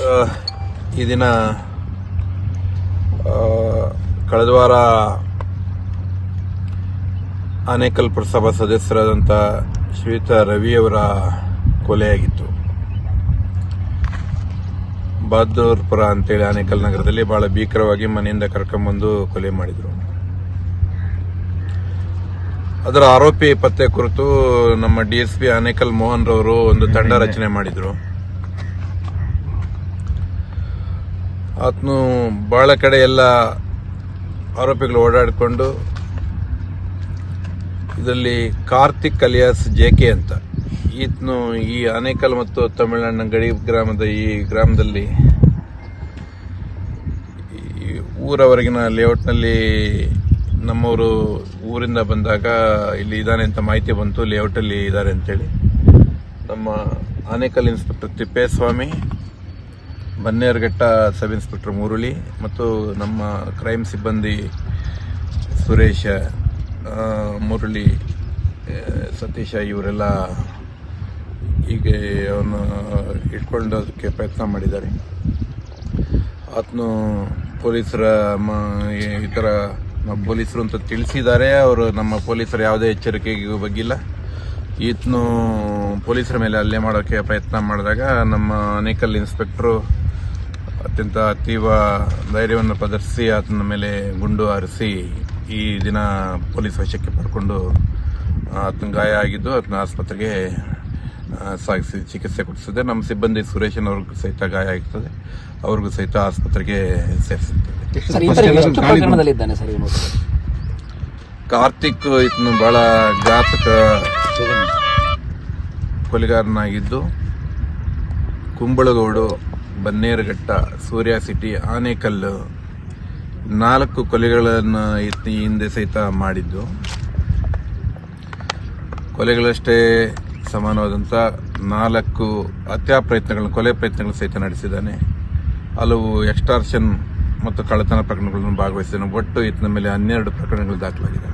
ಈ ದಿನ ಕಳೆದ ವಾರ ಆನೇಕಲ್ ಪುರಸಭಾ ಸದಸ್ಯರಾದಂಥ ಶ್ರೀಯುತ ರವಿಯವರ ಕೊಲೆಯಾಗಿತ್ತು. ಬಹದ್ದೂರ್ಪುರ ಅಂತೇಳಿ ಆನೇಕಲ್ ನಗರದಲ್ಲಿ ಬಹಳ ಭೀಕರವಾಗಿ ಮನೆಯಿಂದ ಕರ್ಕೊಂಬಂದು ಕೊಲೆ ಮಾಡಿದರು. ಅದರ ಆರೋಪಿ ಪತ್ತೆ ಕುರಿತು ನಮ್ಮ ಡಿಎಸ್ಪಿ ಆನೇಕಲ್ ಮೋಹನ್ ರವರು ಒಂದು ತಂಡ ರಚನೆ ಮಾಡಿದ್ರು. ಆತನು ಭಾಳ ಕಡೆ ಎಲ್ಲ ಆರೋಪಿಗಳು ಓಡಾಡಿಕೊಂಡು ಇದರಲ್ಲಿ ಕಾರ್ತಿಕ್ ಅಲಿಯಾಸ್ ಜೆಕೆ ಅಂತ. ಈತನು ಈ ಆನೇಕಲ್ ಮತ್ತು ತಮಿಳುನಾಡಿನ ಗಡಿ ಗ್ರಾಮದ ಈ ಗ್ರಾಮದಲ್ಲಿ ಊರವರೆಗಿನ ಲೇಔಟ್ನಲ್ಲಿ ನಮ್ಮವರು ಊರಿಂದ ಬಂದಾಗ ಇಲ್ಲಿ ಇದ್ದಾನೆ ಅಂತ ಮಾಹಿತಿ ಬಂತು, ಲೇಔಟಲ್ಲಿ ಇದ್ದಾರೆ ಅಂತೇಳಿ. ನಮ್ಮ Anekal inspector Thippeswamy Bannerghatta sub inspector Murali ಮತ್ತು ನಮ್ಮ ಕ್ರೈಮ್ ಸಿಬ್ಬಂದಿ ಸುರೇಶ ಮುರುಳಿ ಸತೀಶ ಇವರೆಲ್ಲ ಹೀಗೆ ಅವನು ಇಟ್ಕೊಳ್ಳೋದಕ್ಕೆ ಪ್ರಯತ್ನ ಮಾಡಿದ್ದಾರೆ. ಆತನು ಪೊಲೀಸರ ಮ- ಈ ಥರ ನಮ್ಮ ಪೊಲೀಸರು ಅಂತ ತಿಳಿಸಿದ್ದಾರೆ. ಅವರು ನಮ್ಮ ಪೊಲೀಸರು ಯಾವುದೇ ಎಚ್ಚರಿಕೆಗೂ ಬಗ್ಗಿಲ್ಲ. ಈತನು ಪೊಲೀಸರ ಮೇಲೆ ಹಲ್ಲೆ ಮಾಡೋಕ್ಕೆ ಪ್ರಯತ್ನ ಮಾಡಿದಾಗ ನಮ್ಮ ಅನೇಕಲ್ ಇನ್ಸ್ಪೆಕ್ಟ್ರು ಅತ್ಯಂತ ತೀವ್ರ ಧೈರ್ಯವನ್ನು ಪ್ರದರ್ಶಿಸಿ ಆತನ ಮೇಲೆ ಗುಂಡು ಹಾರಿಸಿ ಈ ದಿನ ಪೊಲೀಸ್ ವಶಕ್ಕೆ ಪಡ್ಕೊಂಡು ಆತನ ಗಾಯ ಆಗಿದ್ದು ಆತನ ಆಸ್ಪತ್ರೆಗೆ ಸಾಗಿಸಿ ಚಿಕಿತ್ಸೆ ಕೊಡಿಸಿದೆ. ನಮ್ಮ ಸಿಬ್ಬಂದಿ ಸುರೇಶನ್ ಅವ್ರಿಗೂ ಸಹಿತ ಗಾಯ ಆಗ್ತದೆ. ಅವ್ರಿಗೂ ಸಹಿತ ಆಸ್ಪತ್ರೆಗೆ ಸೇರಿಸುತ್ತದೆ ಕಾರ್ತಿಕ್ ಇತನು ಬಹಳ ಘಾತಕ ಕೊಲೆಗಾರನಾಗಿದ್ದು ಕುಂಬಳಗೌಡು ಬನ್ನೇರುಘಟ್ಟ, ಸೂರ್ಯ ಸಿಟಿ ಆನೇಕಲ್ ನಾಲ್ಕು ಕೊಲೆಗಳನ್ನು ಈ ಹಿಂದೆ ಸಹಿತ ಮಾಡಿದ್ದು. ಕೊಲೆಗಳಷ್ಟೇ ಸಮಾನವಾದಂಥ ನಾಲ್ಕು ಹತ್ಯಾ ಪ್ರಯತ್ನಗಳನ್ನು ಕೊಲೆ ಪ್ರಯತ್ನಗಳನ್ನು ಸಹಿತ ನಡೆಸಿದ್ದಾನೆ. ಹಲವು ಎಕ್ಸ್ಟಾರ್ಷನ್ ಮತ್ತು ಕಳ್ಳತನ ಪ್ರಕರಣಗಳನ್ನು ಭಾಗವಹಿಸಿದ್ದಾನೆ. ಒಟ್ಟು ಈತನ ಮೇಲೆ ಹನ್ನೆರಡು ಪ್ರಕರಣಗಳು ದಾಖಲಾಗಿದೆ